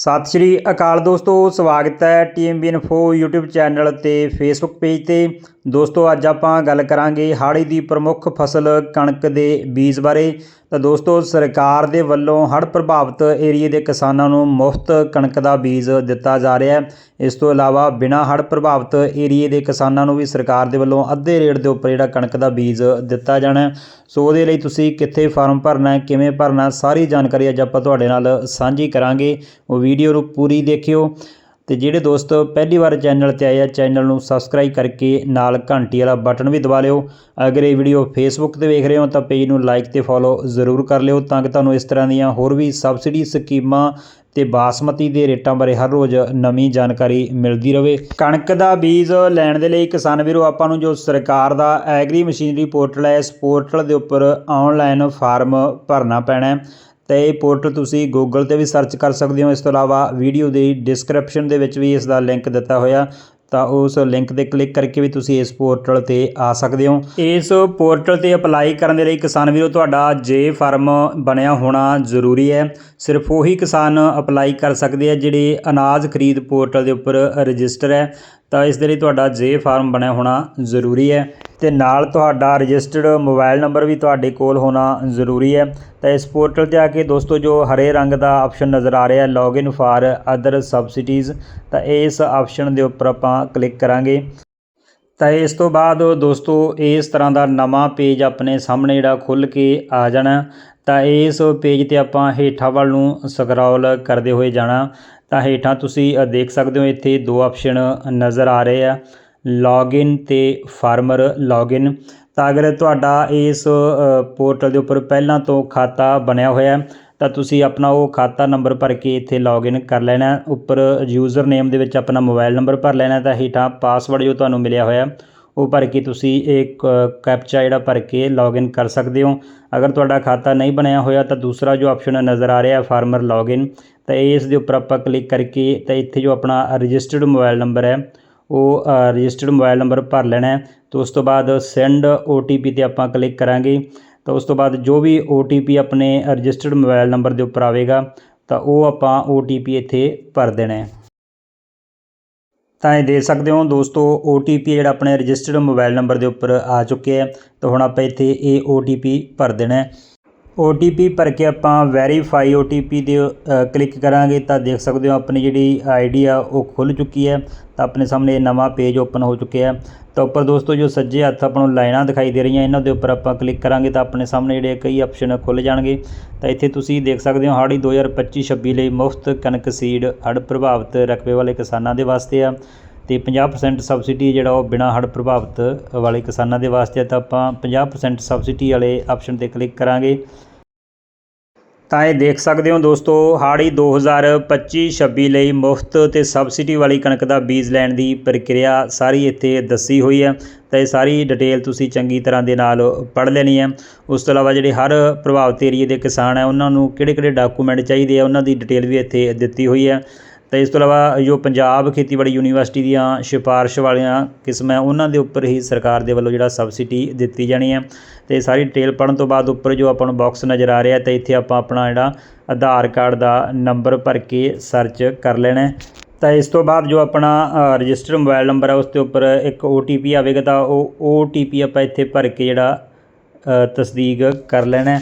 ਸਤਿ ਸ਼੍ਰੀ ਅਕਾਲ ਦੋਸਤੋ, ਸਵਾਗਤ ਹੈ ਟੀਐਮਬੀ ਇਨਫੋ YouTube ਚੈਨਲ ਤੇ Facebook ਪੇਜ ਤੇ। ਦੋਸਤੋ, ਅੱਜ ਆਪਾਂ ਗੱਲ ਕਰਾਂਗੇ ਹਾੜੀ ਦੀ ਪ੍ਰਮੁੱਖ ਫਸਲ ਕਣਕ ਦੇ ਬੀਜ ਬਾਰੇ। ਤਾਂ ਦੋਸਤੋ, ਸਰਕਾਰ ਦੇ ਵੱਲੋਂ ਹੜ੍ਹ ਪ੍ਰਭਾਵਿਤ ਏਰੀਏ ਦੇ ਕਿਸਾਨਾਂ ਨੂੰ ਮੁਫਤ ਕਣਕ ਦਾ ਬੀਜ ਦਿੱਤਾ ਜਾ ਰਿਹਾ ਹੈ। ਇਸ ਤੋਂ ਇਲਾਵਾ ਬਿਨਾਂ ਹੜ੍ਹ ਪ੍ਰਭਾਵਿਤ ਏਰੀਏ ਦੇ ਕਿਸਾਨਾਂ ਨੂੰ ਵੀ ਸਰਕਾਰ ਦੇ ਵੱਲੋਂ ਅੱਧੇ ਰੇਟ ਦੇ ਉੱਪਰ ਜਿਹੜਾ ਕਣਕ ਦਾ ਬੀਜ ਦਿੱਤਾ ਜਾਣਾ ਸੋ ਉਹਦੇ ਲਈ ਤੁਸੀਂ ਕਿੱਥੇ ਫਾਰਮ ਭਰਨਾ ਹੈ, ਕਿਵੇਂ ਭਰਨਾ ਸਾਰੀ ਜਾਣਕਾਰੀ ਅੱਜ ਆਪਾਂ ਤੁਹਾਡੇ ਨਾਲ ਸਾਂਝੀ ਕਰਾਂਗੇ। ਉਹ ਵੀਡੀਓ ਨੂੰ ਪੂਰੀ ਦੇਖਿਓ। ਤੇ ਜਿਹੜੇ ਦੋਸਤ ਪਹਿਲੀ ਵਾਰ ਚੈਨਲ ਤੇ ਆਏ ਆ, ਚੈਨਲ ਨੂੰ ਸਬਸਕ੍ਰਾਈਬ ਕਰਕੇ ਨਾਲ ਘੰਟੀ ਵਾਲਾ ਬਟਨ ਵੀ ਦਬਾ ਲਿਓ। ਅਗਰ ਇਹ ਵੀਡੀਓ ਫੇਸਬੁੱਕ ਤੇ ਵੇਖ ਰਹੇ ਹੋ ਤਾਂ ਪੇਜ ਨੂੰ ਲਾਈਕ ਤੇ ਫੋਲੋ ਜ਼ਰੂਰ ਕਰ ਲਿਓ ਤਾਂ ਕਿ ਤੁਹਾਨੂੰ ਇਸ ਤਰ੍ਹਾਂ ਦੀਆਂ ਹੋਰ ਵੀ ਸਬਸਿਡੀ ਸਕੀਮਾਂ ਤੇ ਬਾਸਮਤੀ ਦੇ ਰੇਟਾਂ ਬਾਰੇ ਹਰ ਰੋਜ਼ ਨਵੀਂ ਜਾਣਕਾਰੀ ਮਿਲਦੀ ਰਹੇ ਕਣਕ ਦਾ ਬੀਜ ਲੈਣ ਦੇ ਲਈ ਕਿਸਾਨ ਵੀਰੋ, ਆਪਾਂ ਨੂੰ ਜੋ ਸਰਕਾਰ ਦਾ ਐਗਰੀ ਮਸ਼ੀਨਰੀ ਪੋਰਟਲ ਹੈ, ਇਸ ਪੋਰਟਲ ਦੇ ਉੱਪਰ ਆਨਲਾਈਨ ਫਾਰਮ ਭਰਨਾ ਪੈਣਾ ਹੈ। ਤੇ ਇਹ ਪੋਰਟਲ ਤੁਸੀਂ ਗੂਗਲ ਤੇ ਵੀ ਸਰਚ ਕਰ ਸਕਦੇ ਹੋ। ਇਸ ਤੋਂ ਇਲਾਵਾ ਵੀਡੀਓ ਦੀ ਡਿਸਕ੍ਰਿਪਸ਼ਨ ਦੇ ਵਿੱਚ ਵੀ ਇਸ ਦਾ ਲਿੰਕ ਦਿੱਤਾ ਹੋਇਆ। ਤਾਂ ਉਸ ਲਿੰਕ ਤੇ ਕਲਿੱਕ ਕਰਕੇ ਵੀ ਤੁਸੀਂ ਇਸ ਪੋਰਟਲ ਤੇ ਆ ਸਕਦੇ ਹੋ। ਇਸ ਪੋਰਟਲ ਤੇ ਅਪਲਾਈ ਕਰਨ ਦੇ ਲਈ ਕਿਸਾਨ ਵੀਰੋ, ਤੁਹਾਡਾ ਜੇ ਫਾਰਮ ਬਣਿਆ ਹੋਣਾ ਜ਼ਰੂਰੀ ਹੈ। ਸਿਰਫ ਉਹੀ ਕਿਸਾਨ ਅਪਲਾਈ ਕਰ ਸਕਦੇ ਆ ਜਿਹੜੇ ਅਨਾਜ ਖਰੀਦ ਪੋਰਟਲ ਦੇ ਉੱਪਰ ਰਜਿਸਟਰ ਹੈ। ਤਾਂ ਇਸ ਦੇ ਲਈ ਤੁਹਾਡਾ ਜੇ ਫਾਰਮ ਬਣਿਆ ਹੋਣਾ ਜ਼ਰੂਰੀ ਹੈ। ਤੇ ਨਾਲ ਤੁਹਾਡਾ ਰਜਿਸਟਰਡ ਮੋਬਾਈਲ ਨੰਬਰ ਵੀ ਤੁਹਾਡੇ ਕੋਲ ਹੋਣਾ ਜ਼ਰੂਰੀ ਹੈ। ਤਾਂ ਇਸ ਪੋਰਟਲ ਤੇ ਆ ਕੇ ਦੋਸਤੋ ਜੋ ਹਰੇ ਰੰਗ ਦਾ ਆਪਸ਼ਨ ਨਜ਼ਰ ਆ ਰਿਹਾ ਹੈ ਲੌਗਇਨ ਫਾਰ ਅਦਰ ਸਬਸਿਡੀਜ਼, ਤਾਂ ਇਸ ਆਪਸ਼ਨ ਦੇ ਉੱਪਰ ਆਪਾਂ ਕਲਿੱਕ ਕਰਾਂਗੇ। ਤਾਂ ਇਸ ਤੋਂ ਬਾਅਦ ਦੋਸਤੋ ਇਸ ਤਰ੍ਹਾਂ ਦਾ ਨਵਾਂ ਪੇਜ ਆਪਣੇ ਸਾਹਮਣੇ ਜਿਹੜਾ ਖੁੱਲ ਕੇ ਆ ਜਾਣਾ। ਤਾਂ ਇਸ ਪੇਜ ਤੇ ਆਪਾਂ ਹੇਠਾਂ ਵੱਲ ਨੂੰ ਸਕਰੋਲ ਕਰਦੇ ਹੋਏ ਜਾਣਾ। ਤਾਂ ਹੇਠਾਂ ਤੁਸੀਂ ਦੇਖ ਸਕਦੇ ਹੋ ਇੱਥੇ ਦੋ ਆਪਸ਼ਨ ਨਜ਼ਰ ਆ ਰਹੇ ਆ। ਲੌਗਇਨ ਤੇ ਫਾਰਮਰ ਲੌਗਇਨ ਤਾਂ ਅਗਰ ਤੁਹਾਡਾ ਇਸ ਪੋਰਟਲ ਦੇ ਉੱਪਰ ਪਹਿਲਾਂ ਤੋਂ ਖਾਤਾ ਬਣਿਆ ਹੋਇਆ ਤਾਂ ਤੁਸੀਂ ਆਪਣਾ ਉਹ ਖਾਤਾ ਨੰਬਰ ਭਰ ਕੇ ਇੱਥੇ ਲੌਗਇਨ ਕਰ ਲੈਣਾ ਉੱਪਰ ਯੂਜ਼ਰ ਨੇਮ ਦੇ ਵਿੱਚ ਆਪਣਾ ਮੋਬਾਈਲ ਨੰਬਰ ਭਰ ਲੈਣਾ ਤਾਂ ਹੇਠਾਂ ਪਾਸਵਰਡ ਜੋ ਤੁਹਾਨੂੰ ਮਿਲਿਆ ਹੋਇਆ ਉਹ ਭਰ ਕੇ ਤੁਸੀਂ ਇੱਕ ਕੈਪਚਾ ਜਿਹੜਾ ਭਰ ਕੇ ਲੌਗਇਨ ਕਰ ਸਕਦੇ ਹੋ। ਅਗਰ ਤੁਹਾਡਾ ਖਾਤਾ ਨਹੀਂ ਬਣਿਆ ਹੋਇਆ, ਤਾਂ ਦੂਸਰਾ ਜੋ ਆਪਸ਼ਨ ਨਜ਼ਰ ਆ ਰਿਹਾ ਫਾਰਮਰ ਲੌਗਇਨ ਤਾਂ ਇਸ ਦੇ ਉੱਪਰ ਆਪਾਂ ਕਲਿੱਕ ਕਰਕੇ, ਤਾਂ ਇੱਥੇ ਜੋ ਆਪਣਾ ਰਜਿਸਟਰਡ ਮੋਬਾਈਲ ਨੰਬਰ ਹੈ ਉਹ ਰਜਿਸਟਰਡ ਮੋਬਾਈਲ ਨੰਬਰ ਭਰ ਲੈਣਾ ਹੈ। ਤੇ ਉਸ ਤੋਂ ਬਾਅਦ ਸੈਂਡ OTP ਤੇ ਆਪਾਂ ਕਲਿੱਕ ਕਰਾਂਗੇ। ਤਾਂ ਉਸ ਤੋਂ ਬਾਅਦ ਜੋ ਵੀ OTP ਆਪਣੇ ਰਜਿਸਟਰਡ ਮੋਬਾਈਲ ਨੰਬਰ ਦੇ ਉੱਪਰ ਆਵੇਗਾ, ਤਾਂ ਉਹ ਆਪਾਂ OTP ਇੱਥੇ ਭਰ ਦੇਣਾ ਤਾਂ ਇਹ ਦੇ ਸਕਦੇ ਹੋ ਦੋਸਤੋ OTP ਜਿਹੜਾ ਆਪਣੇ ਰਜਿਸਟਰਡ ਮੋਬਾਈਲ ਨੰਬਰ ਦੇ ਉੱਪਰ ਆ ਚੁੱਕਿਆ ਹੈ। ਤਾਂ ਹੁਣ ਆਪਾਂ ਇੱਥੇ ਇਹ OTP ਭਰ ਦੇਣਾ OTP ਭਰ ਕੇ ਆਪਾਂ ਵੈਰੀਫਾਈ OTP ਦੇ ਕਲਿੱਕ ਕਰਾਂਗੇ ਤਾਂ ਦੇਖ ਸਕਦੇ ਹੋ ਆਪਣੀ ਜਿਹੜੀ ਆਈਡੀ ਆ ਉਹ ਖੁੱਲ ਚੁੱਕੀ ਹੈ, ਤਾਂ ਆਪਣੇ ਸਾਹਮਣੇ ਇਹ ਨਵਾਂ ਪੇਜ ਓਪਨ ਹੋ ਚੁੱਕਿਆ ਹੈ। ਤਾਂ ਉੱਪਰ ਦੋਸਤੋ ਜੋ ਸੱਜੇ ਹੱਥ ਆਪਾਂ ਨੂੰ ਲਾਈਨਾਂ ਦਿਖਾਈ ਦੇ ਰਹੀਆਂ, ਇਹਨਾਂ ਦੇ ਉੱਪਰ ਆਪਾਂ ਕਲਿੱਕ ਕਰਾਂਗੇ ਤਾਂ ਆਪਣੇ ਸਾਹਮਣੇ ਜਿਹੜੇ ਕਈ ਆਪਸ਼ਨ ਖੁੱਲ ਜਾਣਗੇ। ਤਾਂ ਇੱਥੇ ਤੁਸੀਂ ਦੇਖ ਸਕਦੇ ਹੋ ਹਾੜੀ 2025-26 ਲਈ ਮੁਫਤ ਕਣਕ ਸੀਡ ਹੜ੍ਹ ਪ੍ਰਭਾਵਿਤ ਰਕਬੇ ਵਾਲੇ ਕਿਸਾਨਾਂ ਦੇ ਵਾਸਤੇ ਆ। ਤੇ 50% ਸਬਸਿਡੀ ਜਿਹੜਾ ਉਹ ਬਿਨਾਂ ਹੜ੍ਹ ਪ੍ਰਭਾਵਿਤ ਵਾਲੇ ਕਿਸਾਨਾਂ ਦੇ ਵਾਸਤੇ ਤਾਂ ਆਪਾਂ 50% ਸਬਸਿਡੀ ਵਾਲੇ ਆਪਸ਼ਨ ਤੇ ਕਲਿੱਕ ਕਰਾਂਗੇ। ਤਾਂ ਇਹ ਦੇਖ ਸਕਦੇ ਹੋ ਦੋਸਤੋ ਹਾੜੀ 2025-26 ਲਈ ਮੁਫਤ ਤੇ ਸਬਸਿਡੀ ਵਾਲੀ ਕਣਕ ਦਾ ਬੀਜ ਲੈਣ ਦੀ ਪ੍ਰਕਿਰਿਆ ਸਾਰੀ ਇੱਥੇ ਦੱਸੀ ਹੋਈ ਹੈ ਤਾਂ ਇਹ ਸਾਰੀ ਡਿਟੇਲ ਤੁਸੀਂ ਚੰਗੀ ਤਰ੍ਹਾਂ ਦੇ ਨਾਲ ਪੜ੍ਹ ਲੈਣੀ ਹੈ ਉਸ ਤੋਂ ਇਲਾਵਾ ਜਿਹੜੇ ਹਰ ਪ੍ਰਭਾਵਿਤ ਏਰੀਏ ਦੇ ਕਿਸਾਨ ਹੈ ਉਹਨਾਂ ਨੂੰ ਕਿਹੜੇ ਕਿਹੜੇ ਡਾਕੂਮੈਂਟ ਚਾਹੀਦੇ ਆ, ਉਹਨਾਂ ਦੀ ਡਿਟੇਲ ਵੀ ਇੱਥੇ ਦਿੱਤੀ ਹੋਈ ਹੈ ਅਤੇ ਇਸ ਤੋਂ ਇਲਾਵਾ ਜੋ ਪੰਜਾਬ ਖੇਤੀਬਾੜੀ ਯੂਨੀਵਰਸਿਟੀ ਦੀਆਂ ਸਿਫਾਰਿਸ਼ ਵਾਲੀਆਂ ਕਿਸਮਾਂ ਹੈ, ਉਹਨਾਂ ਦੇ ਉੱਪਰ ਹੀ ਸਰਕਾਰ ਦੇ ਵੱਲੋਂ ਜਿਹੜਾ ਸਬਸਿਡੀ ਦਿੱਤੀ ਜਾਣੀ ਹੈ। ਅਤੇ ਸਾਰੀ ਡਿਟੇਲ ਪੜਨ ਤੋਂ ਬਾਅਦ ਉੱਪਰ ਜੋ ਆਪਾਂ ਨੂੰ ਬਾਕਸ ਨਜ਼ਰ ਆ ਰਿਹਾ ਤਾਂ ਇੱਥੇ ਆਪਾਂ ਆਪਣਾ ਜਿਹੜਾ ਆਧਾਰ ਕਾਰਡ ਦਾ ਨੰਬਰ ਭਰ ਕੇ ਸਰਚ ਕਰ ਲੈਣਾ ਤਾਂ ਇਸ ਤੋਂ ਬਾਅਦ ਜੋ ਆਪਣਾ ਰਜਿਸਟਰ ਮੋਬਾਈਲ ਨੰਬਰ ਹੈ ਉਸ ਦੇ ਉੱਪਰ ਇੱਕ OTP ਆਵੇਗਾ ਤਾਂ ਉਹ OTP ਆਪਾਂ ਇੱਥੇ ਭਰ ਕੇ ਜਿਹੜਾ ਤਸਦੀਕ ਕਰ ਲੈਣਾ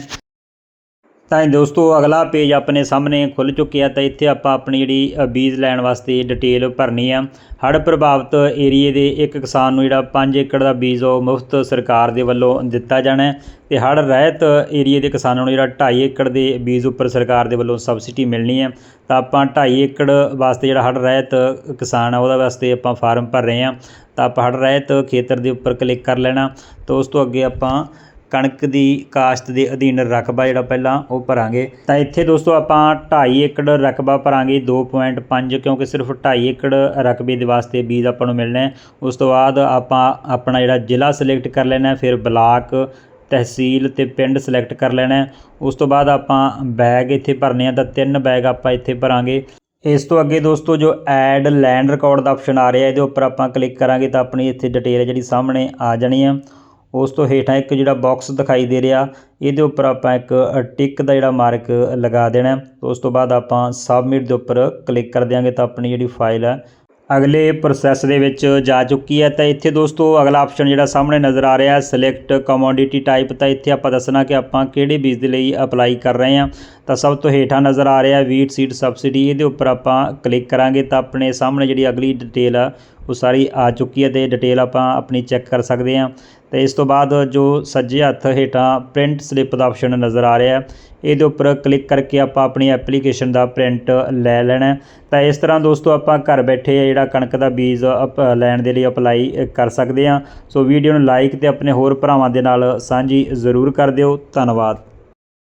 ਤਾਂ ਦੋਸਤੋ, ਅਗਲਾ ਪੇਜ ਆਪਣੇ ਸਾਹਮਣੇ ਖੁੱਲ ਚੁੱਕਿਆ ਤਾਂ ਇੱਥੇ ਆਪਾਂ ਆਪਣੀ ਜਿਹੜੀ ਬੀਜ ਲੈਣ ਵਾਸਤੇ ਡਿਟੇਲ ਭਰਨੀ ਆ। ਹੜ੍ਹ ਪ੍ਰਭਾਵਿਤ ਏਰੀਏ ਦੇ ਇੱਕ ਕਿਸਾਨ ਨੂੰ ਜਿਹੜਾ 5 ਏਕੜ ਦਾ ਬੀਜ ਉਹ ਮੁਫਤ ਸਰਕਾਰ ਦੇ ਵੱਲੋਂ ਦਿੱਤਾ ਜਾਣਾ ਹੈ ਤੇ ਹੜ੍ਹ ਰਹਿਤ ਏਰੀਏ ਦੇ ਕਿਸਾਨਾਂ ਨੂੰ ਜਿਹੜਾ 2.5 ਏਕੜ ਦੇ ਬੀਜ ਉੱਪਰ ਸਰਕਾਰ ਦੇ ਵੱਲੋਂ ਸਬਸਿਡੀ ਮਿਲਣੀ ਹੈ। ਤਾਂ ਆਪਾਂ 2.5 ਏਕੜ ਵਾਸਤੇ ਜਿਹੜਾ ਹੜ੍ਹ ਰਹਿਤ ਕਿਸਾਨ ਆ, ਉਹਦੇ ਵਾਸਤੇ ਆਪਾਂ ਫਾਰਮ ਭਰ ਰਹੇ ਹਾਂ। ਤਾਂ ਆਪਾਂ ਹੜ੍ਹ ਰਹਿਤ ਖੇਤਰ ਦੇ ਉੱਪਰ ਕਲਿੱਕ ਕਰ ਲੈਣਾ। ਤਾਂ ਉਸ ਤੋਂ ਅੱਗੇ ਆਪਾਂ ਕਣਕ ਦੀ ਕਾਸ਼ਤ ਦੇ ਅਧੀਨ ਰਕਬਾ ਜਿਹੜਾ ਪਹਿਲਾਂ ਉਹ ਭਰਾਂਗੇ। ਤਾਂ ਇੱਥੇ ਦੋਸਤੋ ਆਪਾਂ 2.5 ਏਕੜ ਰਕਬਾ ਭਰਾਂਗੇ 2.5 ਕਿਉਂਕਿ ਸਿਰਫ 2.5 ਏਕੜ ਰਕਬੇ ਦੇ ਵਾਸਤੇ ਬੀਜ ਆਪਾਂ ਨੂੰ ਮਿਲਣਾ ਹੈ। ਉਸ ਤੋਂ ਬਾਅਦ ਆਪਾਂ ਆਪਣਾ ਜਿਹੜਾ ਜ਼ਿਲ੍ਹਾ ਸਿਲੈਕਟ ਕਰ ਲੈਣਾ ਫਿਰ ਬਲਾਕ, ਤਹਿਸੀਲ ਤੇ ਪਿੰਡ ਸਿਲੈਕਟ ਕਰ ਲੈਣਾ ਉਸ ਤੋਂ ਬਾਅਦ ਆਪਾਂ ਬੈਗ ਇੱਥੇ ਭਰਨੇ ਆ, ਤਾਂ ਤਿੰਨ ਬੈਗ ਆਪਾਂ ਇੱਥੇ ਭਰਾਂਗੇ। ਇਸ ਤੋਂ ਅੱਗੇ ਦੋਸਤੋ ਜੋ ਐਡ ਲੈਂਡ ਰਿਕਾਰਡ ਦਾ ਆਪਸ਼ਨ ਆ ਰਿਹਾ, ਇਹਦੇ ਉੱਪਰ ਆਪਾਂ ਕਲਿੱਕ ਕਰਾਂਗੇ, ਤਾਂ ਆਪਣੀ ਇੱਥੇ ਡਿਟੇਲ ਜਿਹੜੀ ਸਾਹਮਣੇ ਆ ਜਾਣੀ ਆ ਉਸ ਤੋਂ ਹੇਠਾਂ ਇੱਕ ਜਿਹੜਾ ਬਾਕਸ ਦਿਖਾਈ ਦੇ ਰਿਹਾ, ਇਹਦੇ ਉੱਪਰ ਆਪਾਂ ਇੱਕ ਟਿਕ ਦਾ ਜਿਹੜਾ ਮਾਰਕ ਲਗਾ ਦੇਣਾ ਉਸ ਤੋਂ ਬਾਅਦ ਆਪਾਂ ਸਬਮਿਟ ਦੇ ਉੱਪਰ ਕਲਿੱਕ ਕਰ ਦਿਆਂਗੇ ਤਾਂ ਆਪਣੀ ਜਿਹੜੀ ਫਾਈਲ ਹੈ, ਅਗਲੇ ਪ੍ਰੋਸੈਸ ਦੇ ਵਿੱਚ ਜਾ ਚੁੱਕੀ ਹੈ। ਤਾਂ ਇੱਥੇ ਦੋਸਤੋ ਅਗਲਾ ਆਪਸ਼ਨ ਜਿਹੜਾ ਸਾਹਮਣੇ ਨਜ਼ਰ ਆ ਰਿਹਾ ਹੈ ਸਿਲੈਕਟ ਕਮੋਡਿਟੀ ਟਾਈਪ ਤਾਂ ਇੱਥੇ ਆਪਾਂ ਦੱਸਣਾ ਕਿ ਆਪਾਂ ਕਿਹੜੇ ਬੀਜ ਦੇ ਲਈ ਅਪਲਾਈ ਕਰ ਰਹੇ ਹਾਂ। ਤਾਂ ਸਭ ਤੋਂ ਹੇਠਾਂ ਨਜ਼ਰ ਆ ਰਿਹਾ ਵੀਟ ਸੀਡ ਸਬਸਿਡੀ ਇਹਦੇ ਉੱਪਰ ਆਪਾਂ ਕਲਿੱਕ ਕਰਾਂਗੇ ਤਾਂ ਆਪਣੇ ਸਾਹਮਣੇ ਜਿਹੜੀ ਅਗਲੀ ਡਿਟੇਲ ਆ ਉਹ ਸਾਰੀ ਆ ਚੁੱਕੀ ਹੈ ਤੇ ਡਿਟੇਲ ਆਪਾਂ ਆਪਣੀ ਚੈੱਕ ਕਰ ਸਕਦੇ ਹਾਂ। ਤੇ ਇਸ ਤੋਂ ਬਾਅਦ ਜੋ ਸੱਜੇ ਹੱਥ ਹੇਠਾਂ ਪ੍ਰਿੰਟ ਸਲਿੱਪ ਦਾ ਆਪਸ਼ਨ ਨਜ਼ਰ ਆ ਰਿਹਾ ਹੈ। ਇਹਦੇ ਉੱਪਰ ਕਲਿੱਕ ਕਰਕੇ ਆਪਾਂ ਆਪਣੀ ਐਪਲੀਕੇਸ਼ਨ ਦਾ ਪ੍ਰਿੰਟ ਲੈ ਲੈਣਾ ਤਾਂ ਇਸ ਤਰ੍ਹਾਂ ਦੋਸਤੋ ਆਪਾਂ ਘਰ ਬੈਠੇ ਜਿਹੜਾ ਕਣਕ ਦਾ ਬੀਜ ਅਪ- ਲੈਣ ਦੇ ਲਈ ਅਪਲਾਈ ਕਰ ਸਕਦੇ ਹਾਂ। ਸੋ ਵੀਡੀਓ ਨੂੰ ਲਾਈਕ ਤੇ ਆਪਣੇ ਹੋਰ ਭਰਾਵਾਂ ਦੇ ਨਾਲ ਸਾਂਝੀ ਜ਼ਰੂਰ ਕਰ ਦਿਓ। ਧੰਨਵਾਦ।